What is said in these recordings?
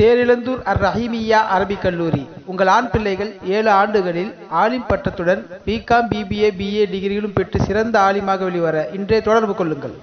தேரிழந்தூர் அர் ரஹீமியா அரபிக் கல்லூரி. உங்கள் ஆண் பிள்ளைகள் ஏழு ஆண்டுகளில் ஆலிம் பட்டத்துடன் பிகாம் பிபிஏ பிஏ டிகிரிகளும் பெற்று சிறந்த ஆலிமாக வெளிவர இன்றே தொடர்பு கொள்ளுங்கள்.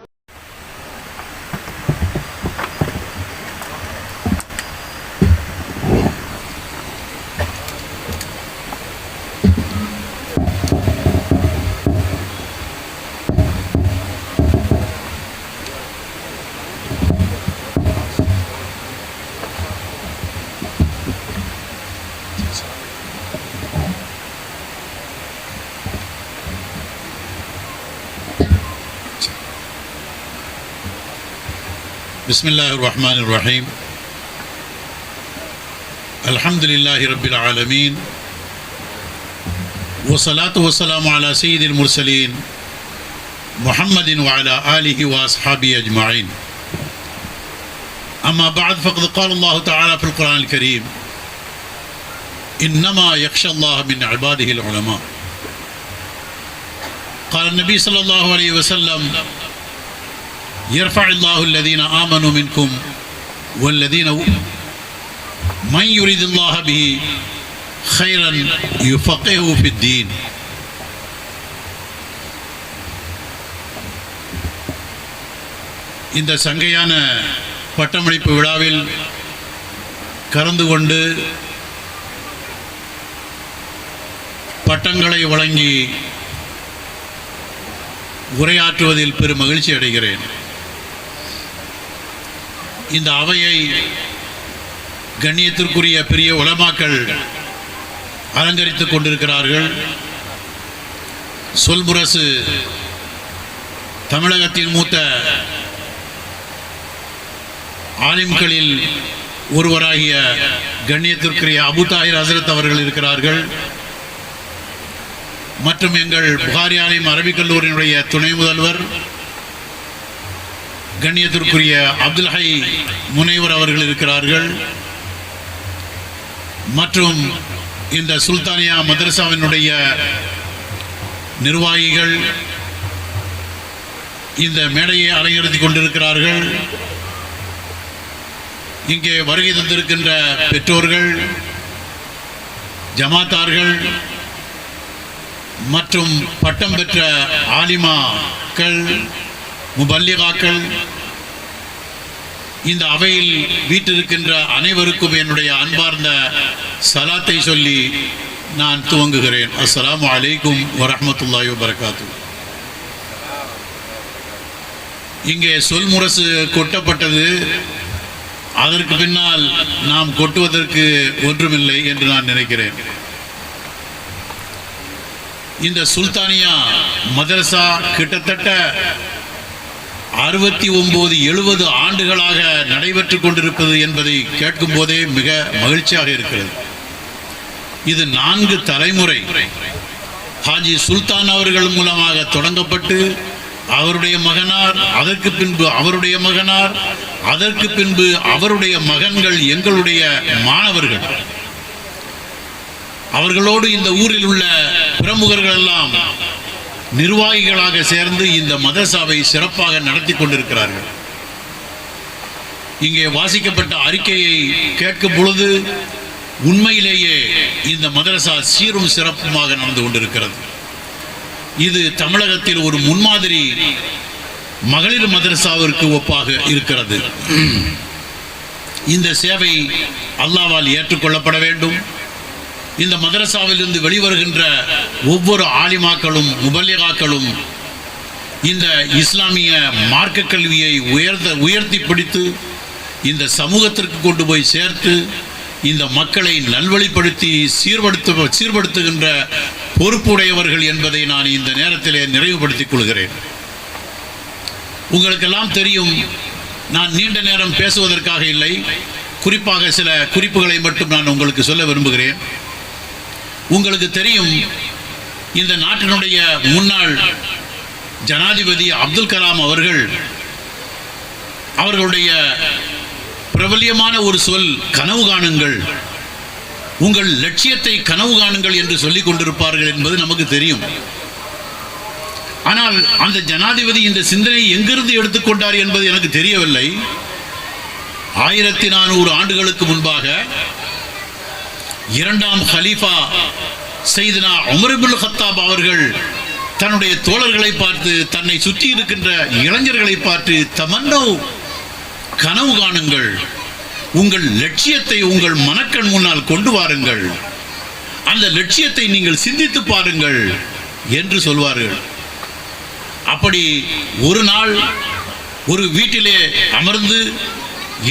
بسم الله الرحمن الرحيم الحمد لله رب العالمين والصلاة والسلام على سيد المرسلين محمد وعلى آله وأصحابه أجمعين أما بعد فقد قال الله تعالى في القرآن الكريم إنما يخشى الله من عباده العلماء قال النبي صلى الله عليه وسلم يرفع الله الذين آمنوا منكم والذين من يريد الله به خيرا يفقهه في الدين இந்த சங்கையான பட்டமளிப்பு விழாவில் கலந்து கொண்டு பட்டங்களை வழங்கி உரையாற்றுவதில் பெரும் மகிழ்ச்சி அடைகிறேன் இந்த அவையை கண்ணியத்திற்குரிய பெரிய உலமாக்கள் அலங்கரித்துக் கொண்டிருக்கிறார்கள். சொல்முரசு தமிழகத்தின் மூத்த ஆலிம்களில் ஒருவராகிய கண்ணியத்திற்குரிய அபு தாயிர் ஹசரத் அவர்கள் இருக்கிறார்கள். மற்றும் எங்கள் புகாரி ஆலயம் அரபிக் கல்லூரியினுடைய துணை முதல்வர் கண்ணியத்திற்குரிய அப்துல் ஹை முனைவர் அவர்கள் இருக்கிறார்கள். மற்றும் இந்த சுல்தானியா மதரசாவினுடைய நிர்வாகிகள் இந்த மேடையை அலங்கரித்துக் கொண்டிருக்கிறார்கள். இங்கே வருகை தந்திருக்கின்ற பெற்றோர்கள் ஜமாத்தார்கள் மற்றும் பட்டம் பெற்ற ஆலிமாக்கள் முபல்லிகாக்கள் இந்த அவையில் வீட்டிருக்கின்ற அனைவருக்கும் என்னுடைய அன்பார்ந்த சலாத்தை சொல்லி நான் துவங்குகிறேன். அஸ்லாம் அலைக்கும் வரஹ்மத்துல்லாஹி வரகாத்து இங்கே சொல்முரசு கொட்டப்பட்டது. அதற்கு பின்னால் நாம் கொட்டுவதற்கு ஒன்றுமில்லை என்று நான் நினைக்கிறேன். இந்த சுல்தானியா மதரசா கிட்டத்தட்ட அறுபத்தி ஒன்பது எழுபது ஆண்டுகளாக நடைபெற்று கொண்டிருப்பது என்பதை கேட்கும் போதே மிக மகிழ்ச்சியாக இருக்கிறது. இது நான்கு தலைமுறை. ஹாஜி சுல்தான் அவர்கள் மூலமாக தொடங்கப்பட்டு அவருடைய மகனார் அதற்கு பின்பு அவருடைய மகனார் அதற்கு பின்பு அவருடைய மகன்கள் எங்களுடைய மாணவர்கள். அவர்களோடு இந்த ஊரில் உள்ள பிரமுகர்கள் எல்லாம் நிர்வாகிகளாக சேர்ந்து இந்த மதரசாவை சிறப்பாக நடத்தி கொண்டிருக்கிறார்கள். இங்கே வாசிக்கப்பட்ட அறிக்கையை கேட்கும் பொழுது உண்மையிலேயே இந்த மதரசா சீரும் சிறப்புமாக நடந்து கொண்டிருக்கிறது. இது தமிழகத்தில் ஒரு முன்மாதிரி மகளிர் மதரசாவிற்கு ஒப்பாக இருக்கிறது. இந்த சேவை அல்லாவால் ஏற்றுக்கொள்ளப்பட வேண்டும். இந்த மதரசாவிலிருந்து வெளிவருகின்ற ஒவ்வொரு ஆலிமாக்களும் முபல்லிகாக்களும் இந்த இஸ்லாமிய மார்க்க கல்வியை உயர்த்த உயர்த்தி பிடித்து இந்த சமூகத்திற்கு கொண்டு போய் சேர்த்து இந்த மக்களை நல்வழிப்படுத்தி சீர்படுத்த சீர்படுத்துகின்ற பொறுப்புடையவர்கள் என்பதை நான் இந்த நேரத்திலே நிறைவுபடுத்திக் கொள்கிறேன். உங்களுக்கெல்லாம் தெரியும் நான் நீண்ட நேரம் பேசுவதற்காக இல்லை. குறிப்பாக சில குறிப்புகளை மட்டும் நான் உங்களுக்கு சொல்ல விரும்புகிறேன். உங்களுக்கு தெரியும் இந்த நாட்டினுடைய முன்னாள் ஜனாதிபதி அப்துல் கலாம் அவர்கள் அவர்களுடைய பிரபல்யமான ஒரு சொல் கனவு காணுங்கள். உங்கள் லட்சியத்தை கனவு காணுங்கள் என்று சொல்லிக் கொண்டிருப்பார்கள் என்பது நமக்கு தெரியும். ஆனால் அந்த ஜனாதிபதி இந்த சிந்தனை எங்கிருந்து எடுத்துக்கொண்டார் என்பது எனக்கு தெரியவில்லை. ஆயிரத்தி நானூறு ஆண்டுகளுக்கு முன்பாக இரண்டாம் ஹலீஃபா செய்தனா உமரபுல் ஹத்தாப் அவர்கள் தன்னுடைய தோழர்களை பார்த்து தன்னை சுற்றி இருக்கின்ற இளைஞர்களை பார்த்து தமன்னோ கனவு காணுங்கள். உங்கள் லட்சியத்தை உங்கள் மனக்கண் முன்னால் கொண்டு வாருங்கள். அந்த லட்சியத்தை நீங்கள் சிந்தித்து பாருங்கள் என்று சொல்வார்கள். அப்படி ஒரு நாள் ஒரு வீட்டிலே அமர்ந்து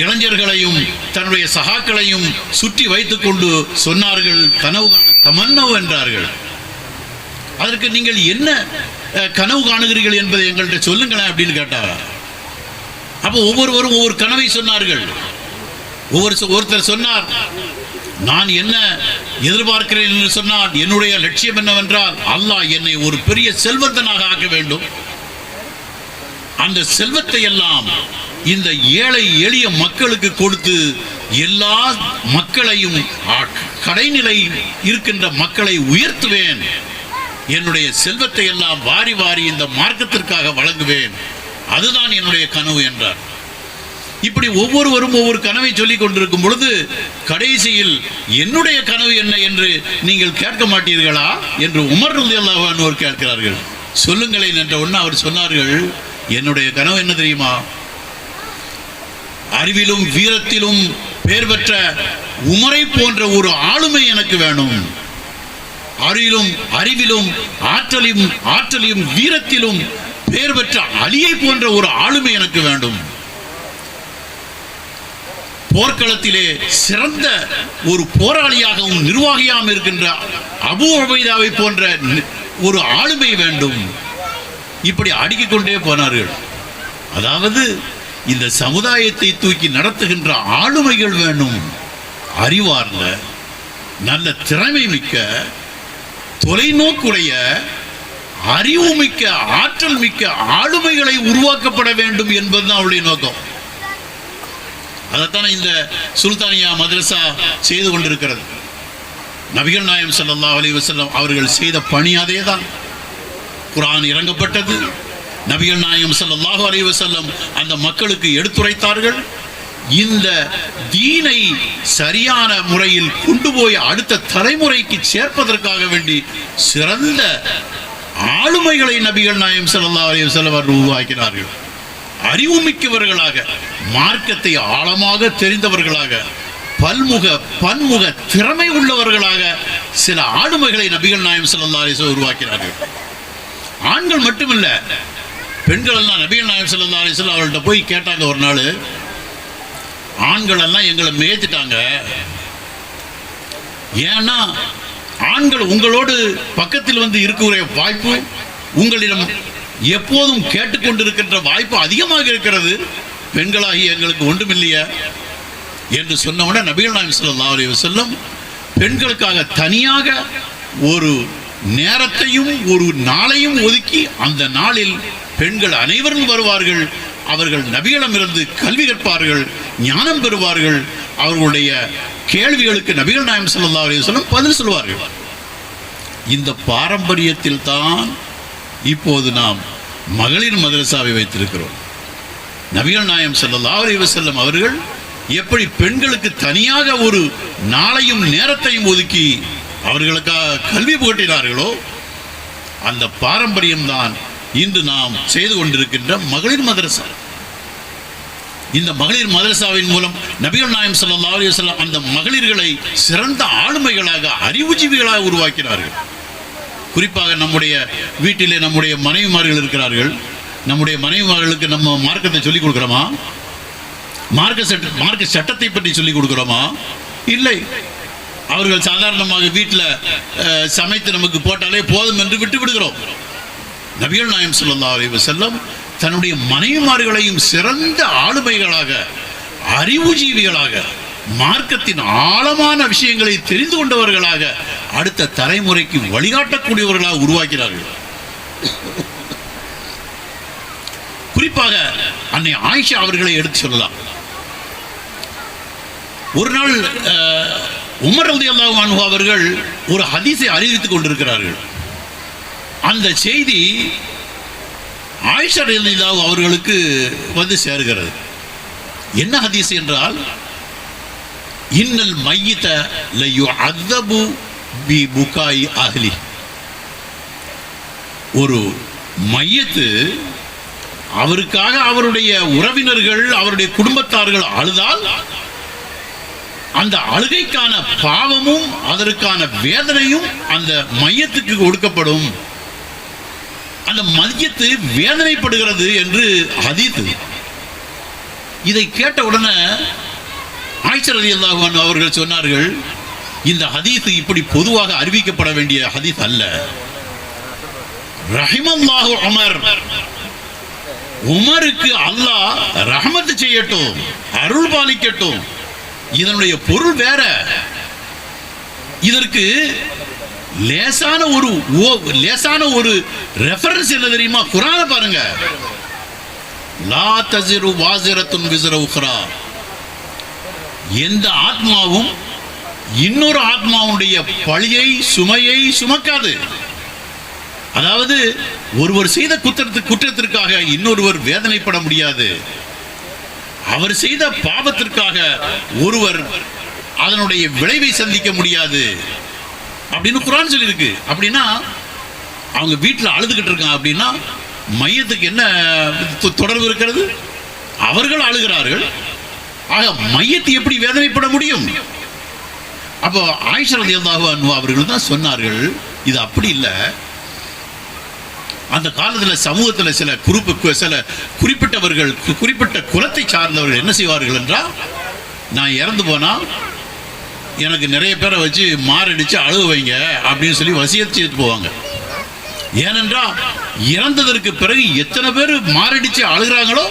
இளைஞர்களையும் தன்னுடைய சகாக்களையும் சுற்றி வைத்துக் கொண்டு சொன்னார்கள் கனவு காண தமன்னவ் என்றார்கள். அதற்கு நீங்கள் என்ன கனவு காணுகிறீர்கள் என்பதை எங்கள்கிட்ட சொல்லுங்களேன் அப்படின்னு கேட்டார்? அப்போ ஒவ்வொருவரும் ஒவ்வொரு கனவை சொன்னார்கள். ஒவ்வொரு ஒருத்தர் சொன்னார் நான் என்ன எதிர்பார்க்கிறேன் என்று சொன்னால் என்னுடைய லட்சியம் என்னவென்றால் அல்லாஹ் என்னை ஒரு பெரிய செல்வந்தனாக ஆக்க வேண்டும். அந்த செல்வத்தை எல்லாம் இந்த ஏழை எளிய மக்களுக்கு கொடுத்து எல்லா மக்களையும் கடைநிலை இருக்கின்ற மக்களை உயர்த்துவேன். என்னுடைய செல்வத்தை எல்லாம் வாரி வாரி இந்த மார்க்கத்திற்காக வழங்குவேன். அதுதான் என்னுடைய கனவு என்றார். இப்படி ஒவ்வொருவரும் ஒவ்வொரு கனவை சொல்லிக் கொண்டிருக்கும் பொழுது கடைசியில் என்னுடைய கனவு என்ன என்று நீங்கள் கேட்க மாட்டீர்களா என்று உமர் ரலியல்லாஹு கேட்கிறார்கள். சொல்லுங்களேன் என்ற ஒன்று அவர் சொன்னார்கள் என்னுடைய கனவு என்ன தெரியுமா? அறிவிலும் வீரத்திலும் பெயர் பெற்ற உமரை போன்ற ஒரு ஆளுமை எனக்கு வேணும். அறிவிலும் அறிவிலும் ஆற்றலையும் ஆற்றலையும் வீரத்திலும் பெயர் பெற்ற அலியை போன்ற ஒரு ஆளுமை எனக்கு வேண்டும். போர்க்களத்திலே சிறந்த ஒரு போராளியாகவும் நிர்வாகியாகவும் இருக்கின்ற அபு அபைதாவை போன்ற ஒரு ஆளுமை வேண்டும். இப்படி அடுக்கிக் கொண்டே போனார்கள். அதாவது இந்த சமுதாயத்தை தூக்கி நடத்துகின்ற ஆளுமைகள் வேணும். அறிவார்ந்த நல்ல திறமை மிக்க தொலைநோக்குடைய அறிவு மிக்க ஆற்றல் மிக்க ஆளுமைகளை உருவாக்கப்பட வேண்டும் என்பதுதான் அவருடைய நோக்கம். அதைத்தானே இந்த சுல்தானியா மதரசா செய்து கொண்டிருக்கிறது. நபிகள் நாயம் சல்லா அலி வசல்லம் அவர்கள் செய்த பணி அதே தான் குரான் இறங்கப்பட்டது. நபிகள் நாயம் சல்லாஹு அலைஹி வஸல்லம் அந்த மக்களுக்கு எடுத்துரைத்தார்கள். இந்த தீனை சரியான முறையில் கொண்டு போய் அடுத்த தலைமுறைக்கு சேர்ப்பதற்காக வேண்டி சிறந்த ஆளுமைகளை நபிகள் நாயம் சல்லா அலைஹி வஸல்லம் அவர்கள் உருவாக்கினார்கள். அறிவுமிக்கவர்களாக மார்க்கத்தை ஆழமாக தெரிந்தவர்களாக பல்முக பன்முக திறமை உள்ளவர்களாக சில ஆளுமைகளை நபிகள் நாயம் சல்லா அலைஹி உருவாக்கினார்கள். ஆண்கள் மட்டுமில்லை பெண்கள் எல்லாம் நபிகள் நாயம் செல்லா அலைஹி அவர்கள்ட்ட போய் கேட்டாங்க ஒரு நாள். ஆண்கள் எல்லாம் எங்களை மேய்த்துட்டாங்க. ஏன்னா ஆண்கள் உங்களோடு பக்கத்தில் வந்து இருக்கிற வாய்ப்பு உங்களிடம் எப்போதும் கேட்டுக்கொண்டிருக்கின்ற வாய்ப்பு அதிகமாக இருக்கிறது. பெண்களாகி எங்களுக்கு ஒன்றுமில்லையே என்று சொன்னவுடனே நபிகள் நாயம் ஸல்லல்லாஹு அலி வசல்லம் பெண்களுக்காக தனியாக ஒரு நேரத்தையும் ஒரு நாளையும் ஒதுக்கி அந்த நாளில் பெண்கள் அனைவரும் வருவார்கள். அவர்கள் நபிகளிடமிருந்து கல்வி கற்பார்கள் ஞானம் பெறுவார்கள். அவர்களுடைய கேள்விகளுக்கு நபிகள் நாயம் ஸல்லல்லாஹு அலைஹி வஸல்லம் பதில் சொல்வார்கள். இந்த பாரம்பரியத்தில் தான் இப்போது நாம் மகளிர் மதரசாவை வைத்திருக்கிறோம். நபிகள் நாயம் ஸல்லல்லாஹு அலைஹி வஸல்லம் அவர்கள் எப்படி பெண்களுக்கு தனியாக ஒரு நாளையும் நேரத்தையும் ஒதுக்கி அவர்களுக்காக கல்வி புகட்டினார்களோ அந்த பாரம்பரியம்தான் இன்று நாம் செய்து கொண்டிருக்கின்ற மகளிர் மதரசா. இந்த மகளிர் மதரசாவின் மூலம் நபிகள் நாயம் சல்லா அலைஹி அந்த மகளிர்களை சிறந்த ஆளுமைகளாக அறிவுஜீவிகளாக உருவாக்கினார்கள். குறிப்பாக நம்முடைய வீட்டிலே நம்முடைய மனைவிமார்கள் இருக்கிறார்கள். நம்முடைய மனைவிமார்களுக்கு நம்ம மார்க்கத்தை சொல்லிக் கொடுக்குறோமா? மார்க்க சட்ட மார்க்க சட்டத்தை பற்றி சொல்லிக் கொடுக்குறோமா? இல்லை. அவர்கள் சாதாரணமாக வீட்டில் அஹ், சமைத்து நமக்கு போட்டாலே போதும் என்று விட்டு விடுகிறோம் நபிகள் நாயம் சொல்லா அலி வசல்லம் தன்னுடைய மனைவிமார்களையும் சிறந்த ஆளுமைகளாக அறிவுஜீவிகளாக மார்க்கத்தின் ஆழமான விஷயங்களை தெரிந்து கொண்டவர்களாக அடுத்த தலைமுறைக்கு வழிகாட்டக்கூடியவர்களாக உருவாக்கிறார்கள் குறிப்பாக அன்னை ஆயிஷா அவர்களை எடுத்து சொல்லலாம். ஒரு நாள் அஹ், உமர் ரலியல்லாஹு அன்ஹு அவர்கள் ஒரு ஹதீஸை அறிவித்துக் கொண்டிருக்கிறார்கள். அந்த செய்தி ஆயிஷர் ரலியல்லாஹு அவர்களுக்கு வந்து சேருகிறது. என்ன ஹதீஸ் என்றால் இன்னல் மையத்த லையோ அதபு பி புகாய் அஹ்லி. ஒரு மையத்து அவருக்காக அவருடைய உறவினர்கள் அவருடைய குடும்பத்தார்கள் அழுதால் அந்த அழுகைக்கான பாவமும் அதற்கான வேதனையும் அந்த மையத்துக்கு கொடுக்கப்படும். அந்த மதியத்து வேதனைப்படுகிறது என்று ஹதீத்து இதை கேட்ட உடனே ஆய்ச்சர் அலி அல்லாஹான் அவர்கள் சொன்னார்கள் இந்த ஹதீஸ் இப்படி பொதுவாக அறிவிக்கப்பட வேண்டிய ஹதீஸ் அல்ல. ரஹிமல்லாஹு உமர். உமருக்கு அல்லாஹ் ரஹமத்து செய்யட்டும் அருள் பாலிக்கட்டும். இதனுடைய பொருள் வேற. இதற்கு லேசான ஒரு ஓ- லேசான ஒரு ரெஃபரன்ஸ் என்ன தெரியுமா? குரான பாருங்க. லா தசிரு வாசிரத்துன் விசிற உக்ரா. எந்த ஆத்மாவும் இன்னொரு ஆத்மாவுடைய பழியை சுமையை சுமக்காது. அதாவது ஒருவர் செய்த குற்றத்து குற்றத்திற்காக இன்னொருவர் வேதனைப்பட முடியாது. அவர் செய்த பாவத்திற்காக ஒருவர் அதனுடைய விளைவை சந்திக்க முடியாது. அப்படின்னு குரான் சொல்லியிருக்கு. அப்படின்னா அவங்க வீட்டில் அழுதுகிட்டு இருக்காங்க அப்படின்னா மையத்துக்கு என்ன தொடர்பு இருக்கிறது? அவர்கள் அழுகிறார்கள். ஆக மையத்தை எப்படி வேதனைப்பட முடியும்? அப்போ ஆயிஷா ரலியல்லாஹு அவர்கள் தான் சொன்னார்கள் இது அப்படி இல்லை. அந்த காலத்தில் சமூகத்தில் சில குறிப்பு சில குறிப்பிட்டவர்கள் குறிப்பிட்ட குலத்தை சார்ந்தவர்கள் என்ன செய்வார்கள் என்றால் நான் இறந்து போனால் எனக்கு நிறைய பேரை வச்சு மாரடித்து அழுக வைங்க அப்படின்னு சொல்லி வசியத்து செய்து போவாங்க. ஏனென்றால் இறந்ததற்கு பிறகு எத்தனை பேர் மாரடித்து அழுகிறாங்களோ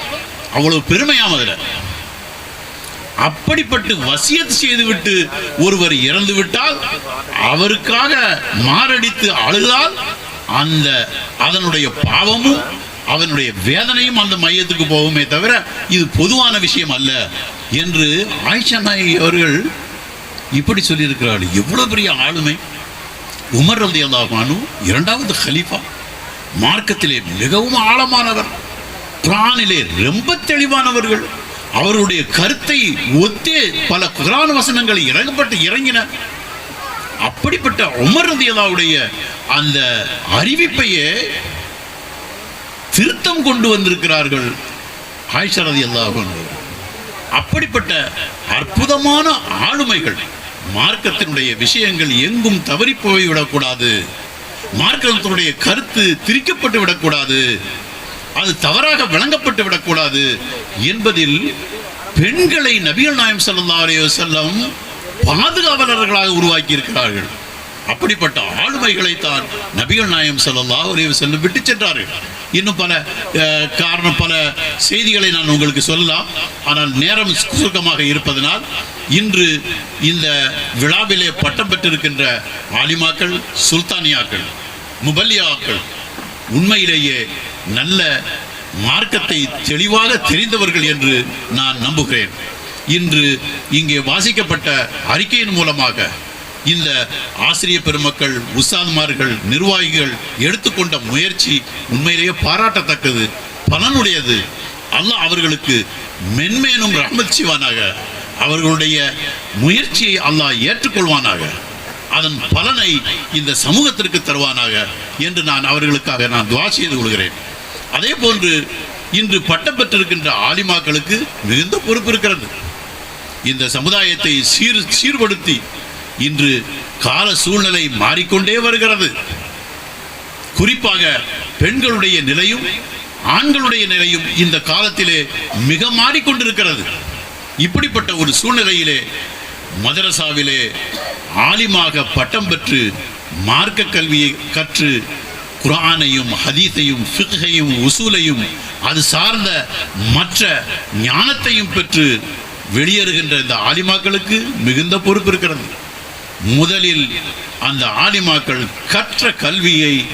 அவ்வளவு பெருமையாம் அதில். அப்படிப்பட்டு வசியத் செய்துவிட்டு ஒருவர் இறந்து விட்டால் அவருக்காக மாரடித்து அழுதால் அந்த அதனுடைய பாவமும் அவனுடைய வேதனையும் அந்த மையத்துக்கு போகுமே தவிர இது பொதுவான விஷயம் அல்ல என்று ஆயிஷா நாயகி அவர்கள் இப்படி சொல்லியிருக்கிறார்கள் எவ்வளோ பெரிய ஆளுமை. உமர் ரதி அல்லாஹானு இரண்டாவது ஹலீஃபா மார்க்கத்திலே மிகவும் ஆழமானவர். குரானிலே ரொம்ப தெளிவானவர்கள். அவருடைய கருத்தை ஒத்தே பல குரான் வசனங்கள் இறங்கப்பட்டு இறங்கின. அப்படிப்பட்ட உமர் ரதியல்லாவுடைய அந்த அறிவிப்பையே திருத்தம் கொண்டு வந்திருக்கிறார்கள் ஆயிஷா ரதியல்லாஹு அப்படிப்பட்ட அற்புதமான ஆளுமைகள். மார்க்கத்தினுடைய விஷயங்கள் எங்கும் தவறி போய்விடக்கூடாது மார்க்கத்தினுடைய கருத்து திரிக்கப்பட்டு விடக்கூடாது. அது தவறாக விளங்கப்பட்டு விடக்கூடாது என்பதில் பெண்களை நபிகள் நாயம் ஸல்லல்லாஹு அலைய செல்லம் பாதுகாவலர்களாக உருவாக்கி இருக்கிறார்கள் அப்படிப்பட்ட ஆளுமைகளை தான் நபிகள் நாயம் ஸல்லல்லாஹு அலைஹி வஸல்லம் விட்டு சென்றார்கள். இன்னும் பல காரணம் பல செய்திகளை நான் உங்களுக்கு சொல்லலாம். ஆனால் நேரம் சுருக்கமாக இருப்பதனால் இன்று இந்த விழாவிலே பட்டம் பெற்றிருக்கின்ற ஆலிமாக்கள் சுல்தானியாக்கள் முபல்லியாக்கள் உண்மையிலேயே நல்ல மார்க்கத்தை தெளிவாக தெரிந்தவர்கள் என்று நான் நம்புகிறேன். இன்று இங்கே வாசிக்கப்பட்ட அறிக்கையின் மூலமாக இந்த ஆசிரிய பெருமக்கள் உஸ்தாதுமார்கள் நிர்வாகிகள் எடுத்துக்கொண்ட முயற்சி உண்மையிலேயே பாராட்டத்தக்கது பலனுடையது. அல்லாஹ் அவர்களுக்கு மென்மேனும் ரஹ்மத் அவர்களுடைய முயற்சியை அல்லாஹ் ஏற்றுக்கொள்வானாக. அதன் பலனை இந்த சமூகத்திற்கு தருவானாக என்று நான் அவர்களுக்காக நான் துவா செய்து கொள்கிறேன். அதே போன்று இன்று பட்டம் பெற்றிருக்கின்ற ஆலிமாக்களுக்கு மிகுந்த பொறுப்பு இருக்கிறது. இந்த சமுதாயத்தை சீர் சீர்படுத்தி இன்று கால சூழ்நிலை மாறிக்கொண்டே வருகிறது. குறிப்பாக பெண்களுடைய நிலையும் ஆண்களுடைய நிலையும் இந்த காலத்திலே மிக மாறிக்கொண்டிருக்கிறது. இப்படிப்பட்ட ஒரு சூழ்நிலையிலே மதரசாவிலே ஆலிமாக பட்டம் பெற்று மார்க்க கல்வியை கற்று குர்ஆனையும் ஹதீஸையும் ஃபிக்ஹையும் உசூலையும் அது சார்ந்த மற்ற ஞானத்தையும் பெற்று வெளியேறுகின்ற இந்த ஆலிமாக்களுக்கு மிகுந்த பொறுப்பு இருக்கிறது. முதலில் அந்த ஆலிமாக்கள் கற்ற கல்வியை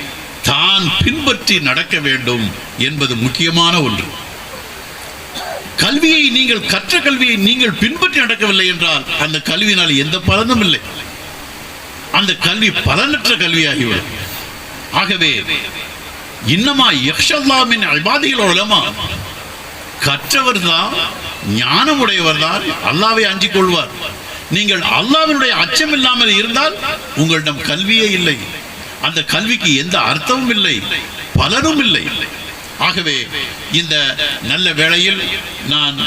தான் பின்பற்றி நடக்க வேண்டும் என்பது முக்கியமான ஒன்று. கல்வியை நீங்கள் கற்ற கல்வியை நீங்கள் பின்பற்றி நடக்கவில்லை என்றால் அந்த கல்வியினால் எந்த பலனும் இல்லை. அந்த கல்வி பலனற்ற கல்வியாகிவிடும். ஆகவே இன்னமா யக்ஷல்லாமின் அபாதிகள் உலமா கற்றவர் தான் ஞானமுடையவர் தான் அல்லாவை அஞ்சிக் கொள்வார். நீங்கள் அல்லாவினுடைய அச்சம் இல்லாமல் இருந்தால் உங்களிடம் கல்வியே இல்லை. அந்த கல்விக்கு எந்த அர்த்தமும் இல்லை பலனும் இல்லை. ஆகவே இந்த நல்ல வேளையில் நான்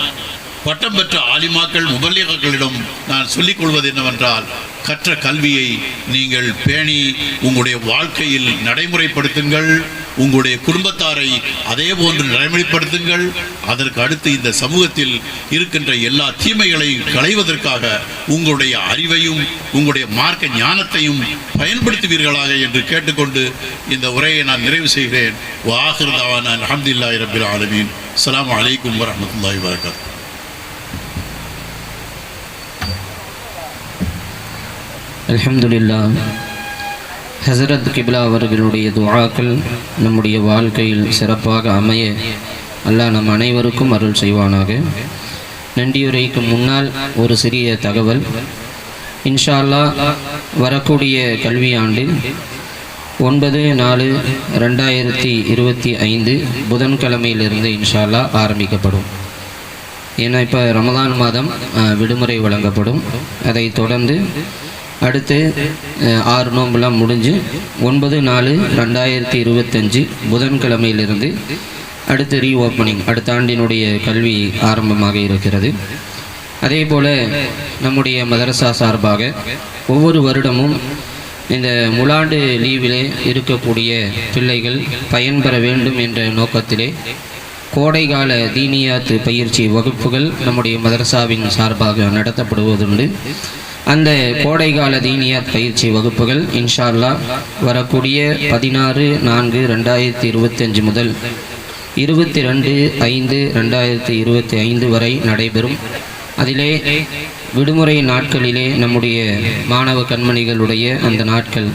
பட்டம் பெற்ற ஆலிமாக்கள் முபல்லிகளிடம் நான் சொல்லிக் கொள்வது என்னவென்றால் கற்ற கல்வியை நீங்கள் பேணி உங்களுடைய வாழ்க்கையில் நடைமுறைப்படுத்துங்கள் உங்களுடைய குடும்பத்தாரை அதே போன்று நடைமுறைப்படுத்துங்கள் அதற்கு அடுத்து இந்த சமூகத்தில் இருக்கின்ற எல்லா தீமைகளையும் களைவதற்காக உங்களுடைய அறிவையும் உங்களுடைய மார்க்க ஞானத்தையும் பயன்படுத்துவீர்களாக என்று கேட்டுக்கொண்டு இந்த உரையை நான் நிறைவு செய்கிறேன். வாஹிருதாவான அலமதுல்லாஹி ரபில் ஆலமீன். அலாம் வலைக்கம் வரஹ்மத்துல்லாஹி வரகாத்து அலமதுல்லா ஹசரத் கிப்லா அவர்களுடைய துவாக்கள் நம்முடைய வாழ்க்கையில் சிறப்பாக அமைய அல்லாஹ் நம் அனைவருக்கும் அருள் செய்வானாக. நன்றியுரைக்கு முன்னால் ஒரு சிறிய தகவல். இன்ஷா வரக்கூடிய கல்வியாண்டில் ஒன்பது நாலு ரெண்டாயிரத்தி இருபத்தி ஐந்து புதன்கிழமையிலிருந்து இன்ஷால்லா ஆரம்பிக்கப்படும். ஏன்னா இப்போ ரமதான் மாதம் விடுமுறை வழங்கப்படும். அதைத் தொடர்ந்து அடுத்து ஆறு நோம்புலாம் முடிஞ்சு ஒன்பது நாலு ரெண்டாயிரத்தி இருபத்தஞ்சு புதன்கிழமையிலிருந்து அடுத்து ரீஓப்பனிங் அடுத்த ஆண்டினுடைய கல்வி ஆரம்பமாக இருக்கிறது. அதே போல் நம்முடைய மதரசா சார்பாக ஒவ்வொரு வருடமும் இந்த முலாண்டு லீவிலே இருக்கக்கூடிய பிள்ளைகள் பயன்பெற வேண்டும் என்ற நோக்கத்திலே கோடைகால தீனியாத்து பயிற்சி வகுப்புகள் நம்முடைய மதரசாவின் சார்பாக நடத்தப்படுவதுண்டு. அந்த கோடைகால தீனியாத் பயிற்சி வகுப்புகள் இன்ஷால்லா வரக்கூடிய பதினாறு நான்கு ரெண்டாயிரத்தி இருபத்தஞ்சு முதல் இருபத்தி ரெண்டு ஐந்து ரெண்டாயிரத்தி இருபத்தி ஐந்து வரை நடைபெறும். அதிலே விடுமுறை நாட்களிலே நம்முடைய மாணவ கண்மணிகளுடைய அந்த நாட்கள்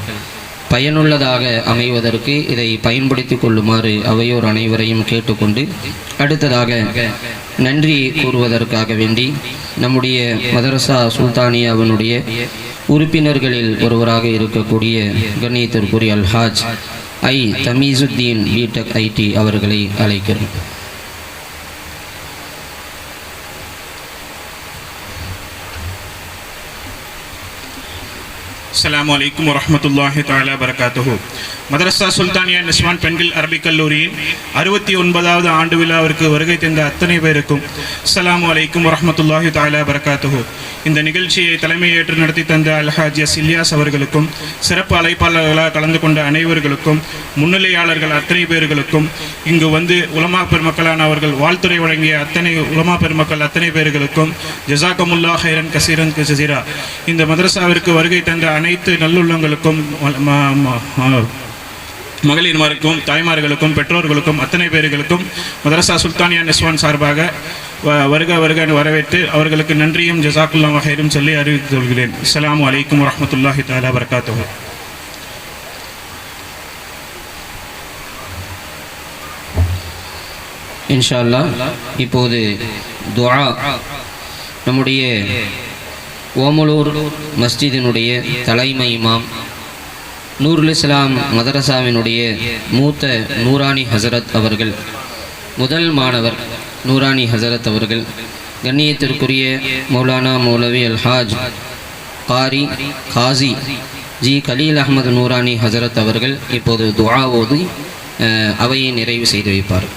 பயனுள்ளதாக அமைவதற்கு இதை பயன்படுத்தி கொள்ளுமாறு அவையோர் அனைவரையும் கேட்டுக்கொண்டு அடுத்ததாக நன்றி கூறுவதற்காக வேண்டி நம்முடைய மதரசா சுல்தானியாவினுடைய உறுப்பினர்களில் ஒருவராக இருக்கக்கூடிய கண்ணியத்திற்குரிய Alhaj I Tameezuddin B Tech IT அவர்களை அழைக்கிறோம் அஸ்லாம் வலைக்கம் வரமத்துல்லாஹி தாலா பரகாத்துஹு மதரசா சுல்தானியா நிஸ்வான் பெண்கள் அரபிக் கல்லூரியின் அறுபத்தி ஒன்பதாவது ஆண்டு விழாவிற்கு வருகை தந்த அத்தனை பேருக்கும் அஸ்லாம் வலைக்கம் வரமத்துல்லாஹி தாலா பரகாத்துஹு இந்த நிகழ்ச்சியை தலைமையேற்று நடத்தி தந்த அல்ஹாஜ் எஸ் இல்யாஸ் அவர்களுக்கும் சிறப்பு அழைப்பாளர்களாக கலந்து கொண்ட அனைவர்களுக்கும் முன்னிலையாளர்கள் அத்தனை பேர்களுக்கும் இங்கு வந்து உலமா பெருமக்களான அவர்கள் வாழ்த்துறை வழங்கிய அத்தனை உலமா பெருமக்கள் அத்தனை பேர்களுக்கும் ஜசாக்கமுல்லா ஹைரன் கசீரன் கசீரா. இந்த மதரசாவிற்கு வருகை தந்த அனை அனைத்து நல்லுள்ளங்களுக்கும் மகளிர்மாருக்கும் தாய்மார்களுக்கும் பெற்றோர்களுக்கும் அத்தனை பேர்களுக்கும் மதரசா சுல்தானியா நெஸ்வான் சார்பாக வருக வருக வரவேற்று அவர்களுக்கு நன்றியும் ஜசாக்குல்லா ஹைரும் சொல்லி அறிவித்துக் கொள்கிறேன் இஸ்லாம் அலைக்கும் வரமத்துல்லாஹி தாலா வரகாத்து இன்ஷா அல்லா இப்போது துஆ நம்முடைய ஓமலூர் மஸ்ஜிதினுடைய தலைமை இமாம் நூருல் இஸ்லாம் மதரசாவினுடைய மூத்த நூரானி ஹசரத் அவர்கள் முதல் மாணவர் நூரானி ஹசரத் அவர்கள் கண்ணியத்திற்குரிய மௌலானா மௌலவி அல்ஹாஜ் காரி காசி ஜி கலீல் அகமது நூரானி ஹசரத் அவர்கள் இப்போது துவா ஓதி அவையை நிறைவு செய்து வைப்பார்.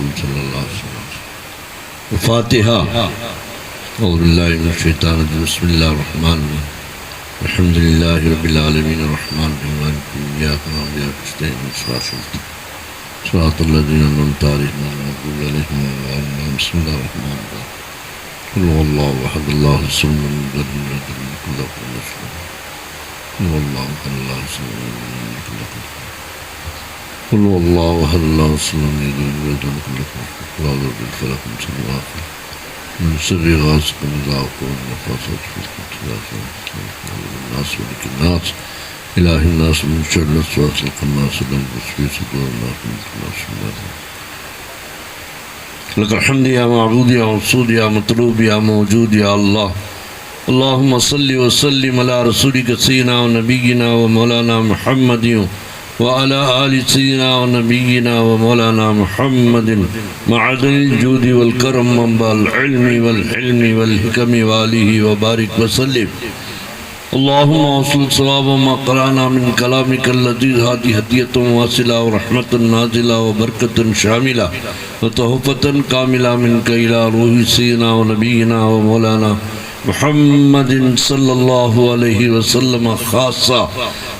المصطفى رسول صلى الله عليه وسلم. الفاتحة. أعوذ بالله من الشيطان بسم الله الرحمن الرحيم. الحمد لله رب العالمين. الرحمن الرحيم. مالك يوم الدين. إياك نستعين. المستقيم. صراط الذين أنعمت عليهم غير المغضوب عليهم ولا الضالين. بسم الله الرحمن الرحيم. قل هو الله أحد. الله الصمد لم يلد ولم يكن له كفوا أحد قل هو الله أحد. الله الصمد لم يلد ولم يكن له كفوا قل هو الله احد الله الصمد لم يلد ولم يولد ولم من شر ما خلق من شر غاسق إذا وقب في الحق لا الناس ملك الناس. اله الناس من شر الوسواس الخناس الذي يوسوس صدور الناس من الناس من لك الحمد يا معبود يا مقصود يا مطلوب يا موجود يا الله. اللهم صل وسلم على رسولك سيدنا ونبينا ومولانا محمد. وعلى آل سيدنا ونبينا ومولانا محمد معدن الجود والكرم منبع العلم والحلم والحكم وآله وبارك وسلم. اللهم وصل صواب ما قرانا من كلامك اللذيذ هذه هدية واصلة ورحمة نازلة وبركة شاملة وتحفة كاملة منك إلى روح سيدنا ونبينا ومولانا محمد صلى الله عليه وسلم خاصة.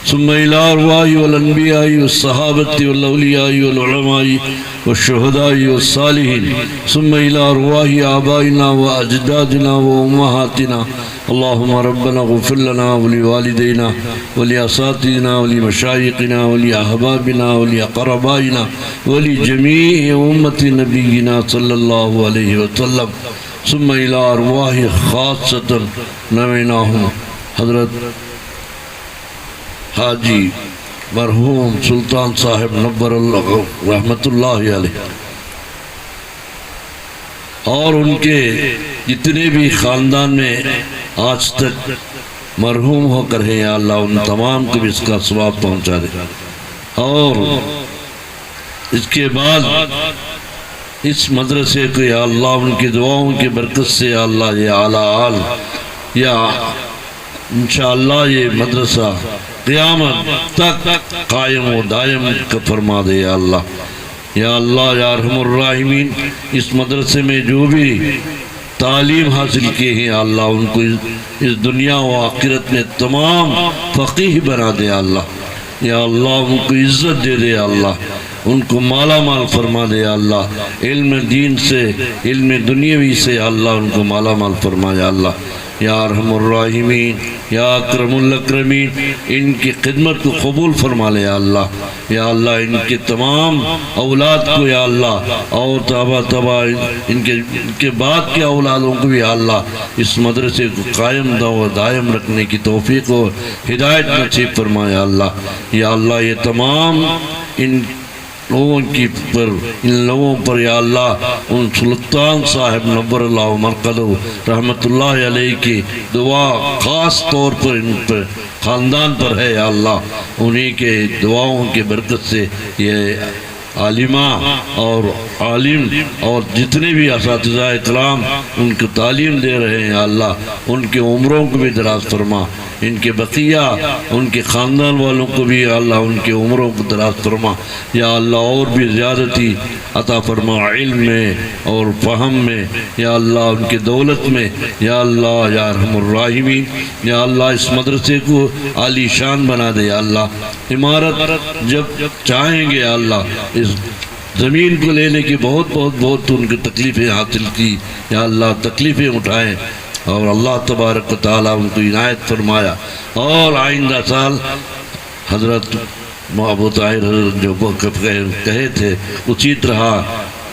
ثم إلى أرواح والأنبياء والصحابة والأولياء والعلماء والشهداء والصالحين. ثم إلى أرواح آبائنا وأجدادنا وأمهاتنا. اللهم ربنا اغفر لنا ولوالدينا ولأساتذتنا ولمشايخنا ولأحبابنا ولأقربائنا ولجميع أمة نبينا صلى الله عليه وسلم. ثم الى ارواح خاصتا نویناہم حضرت حاجی مرحوم سلطان صاحب نبر اللہ رحمت اللہ علیہ اور ان کے جتنے بھی خاندان میں آج تک مرحوم ہو کر ہیں، یا اللہ ان تمام کو بھی اس کا سواب پہنچا دے۔ اور اس کے بعد اس مدرسے کو یا اللہ، ان کی دعاؤں کی برکت سے یا اللہ، یہ اعلیٰ آل یا انشاءاللہ یہ مدرسہ قیامت تک قائم و دائم کا فرما دے یا اللہ۔ یا اللہ، یا رحم الرحمین اس مدرسے میں جو بھی تعلیم حاصل کی ہیں اللہ، ان کو اس دنیا و آخرت میں تمام فقیح بنا دے اللہ۔ یا اللہ، ان کو عزت دے دے اللہ۔ ان کو مالا مال فرما دے یا اللہ۔ علم دین سے، علم دنیاوی سے یا اللہ ان کو مالا مال فرما یا اللہ۔ یا ارحم الراحمین، یا اکرم الاکرمین، ان کی خدمت کو قبول فرما لے یا اللہ۔ یا اللہ، ان کے تمام اولاد کو یا اللہ۔ اور تبا تبا، ان کے ان کے بعد کے اولادوں کو بھی یا اللہ۔ اس مدرسے کو قائم دو و دائم رکھنے کی توفیق و ہدایت نصیب فرما یا اللہ۔ یا اللہ، یہ تمام ان لوگوں کی پر، ان لوگوں پر یا اللہ، ان سلطان صاحب نبر اللہ مرکز رحمت اللہ علیہ کی دعا خاص طور پر ان پر، خاندان پر ہے یا اللہ۔ انہی کے دعاؤں کے برکت سے یہ عالمہ اور عالم اور جتنے بھی اساتذہ اکرام ان کو تعلیم دے رہے ہیں اللہ، ان کے عمروں کو بھی دراز فرما۔ ان کے بقیہ، ان کے خاندان والوں کو بھی اللہ، ان کے عمروں کو دراز فرما۔ یا اللہ، اور بھی زیادتی عطا فرما علم میں اور فہم میں۔ یا اللہ، ان کے دولت میں۔ یا اللہ، یا رحم الراحمین۔ یا اللہ، اس مدرسے کو عالی شان بنا دے۔ یا اللہ، عمارت جب چاہیں گے اللہ، اس زمین کو لینے کی بہت بہت بہت ان کی تکلیفیں حاصل کی۔ یا اللہ تکلیفیں اٹھائیں اور اللہ تبارک و تعالیٰ ان کو عنایت فرمایا۔ اور آئندہ سال حضرت ابو طاہر حضرت جو کہے تھے، اسی طرح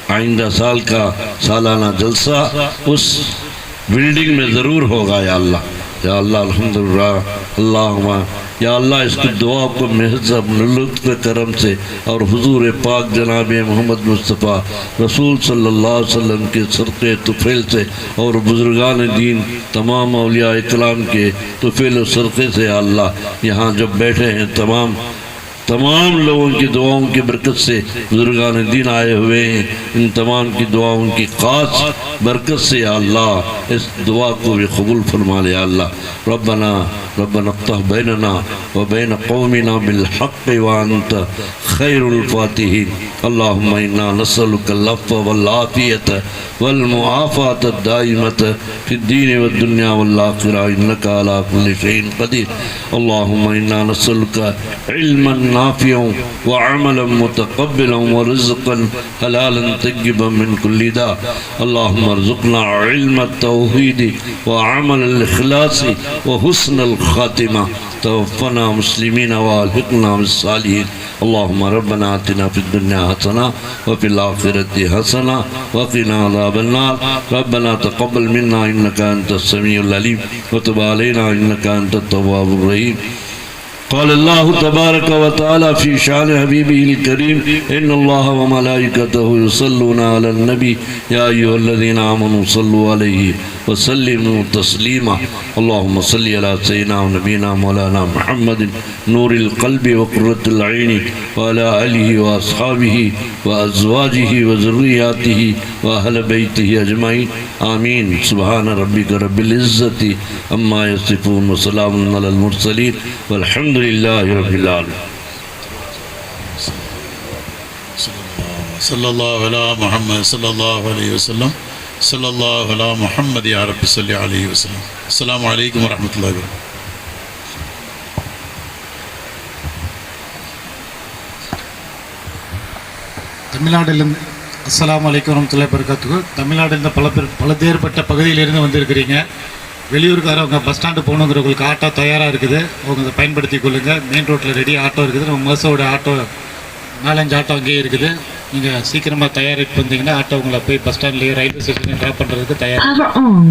آئندہ سال کا سالانہ جلسہ اس بلڈنگ میں ضرور ہوگا یا اللہ۔ یا اللہ الحمد اللہ یا اللہ اس کی دعا کو محضب لطف کرم سے اور حضور پاک جناب محمد مصطفیٰ رسول صلی اللہ علیہ وسلم کے سرق تفیل سے اور بزرگان دین تمام اولیاء اکرام کے تفیل و سرقے سے اللہ یہاں جب بیٹھے ہیں تمام تمام لوگوں کی دعاؤں کی برکت سے بزرگان دین آئے ہوئے ہیں ان تمام کی دعاؤں کی خاص برکت سے یا اللہ اس دعا کو بھی قبول فرمالے یا اللہ ربنا ربنا اطه بيننا وبين قومنا بالحق وأنت خير الفاتحين. اللهم إنا نسألك اللف والعافية والمعافاة الدائمة في الدين والدنيا والآخرة. إنك على كل شيء قدير. اللهم إنا نسألك علما نافعا وعملا متقبلا ورزقا حلالا طيبا من كل داء. اللهم ارزقنا علم التوحيد وعمل الإخلاص وحسن الخلق الخاتمة توفنا مسلمين وألحقنا بالصالحين. اللهم ربنا آتنا في الدنيا حسنة وفي الآخرة حسنة وقنا عذاب النار. ربنا تقبل منا إنك أنت السميع العليم وتب علينا إنك أنت التواب الرحيم. قال الله تبارك وتعالى في شان حبيبه الكريم إن الله وملائكته يصلون على النبي يا أيها الذين آمنوا صلوا عليه وسلموا تسليما اللهم صل على سيدنا ونبينا مولانا محمد نور القلب وقرة العين وعلى آله وأصحابه وأزواجه وذرياته وأهل بيته أجمعين آمين سبحان ربك رب العزة أما يصفون وسلام على المرسلين والحمد لله رب العالمين صلى الله على محمد صلى الله عليه وسلم صلى الله على محمد يا رب صل عليه وسلم السلام عليكم ورحمة الله وبركاته தமிழ்நாட்டிலிருந்து அஸ்ஸலாமு அலைக்கும் வரமத்துல்லாஹி வபரகாத்துஹு தமிழ்நாட்டிலிருந்து பல பேர் பலதேர்பட்ட பகுதியிலிருந்து வந்திருக்கிறீங்க வெளியூருக்காரவங்க பஸ் ஸ்டாண்டு போகணுங்கிறவங்களுக்கு ஆட்டோ தயாராக இருக்குது. அவங்க அதை பயன்படுத்தி கொள்ளுங்கள் மெயின் ரோட்டில் ரெடி ஆட்டோ இருக்குது. நம்ம மோசோட ஆட்டோ நாலஞ்சு ஆட்டோ அங்கேயே இருக்குது. நீங்கள் சீக்கிரமாக தயாரிட்டு வந்தீங்கன்னா ஆட்டோ உங்களை போய் பஸ் ஸ்டாண்ட்லேயே ரயில்வே ஸ்டேஷன்லேயும் ட்ராப் பண்ணுறதுக்கு தயார் Power on.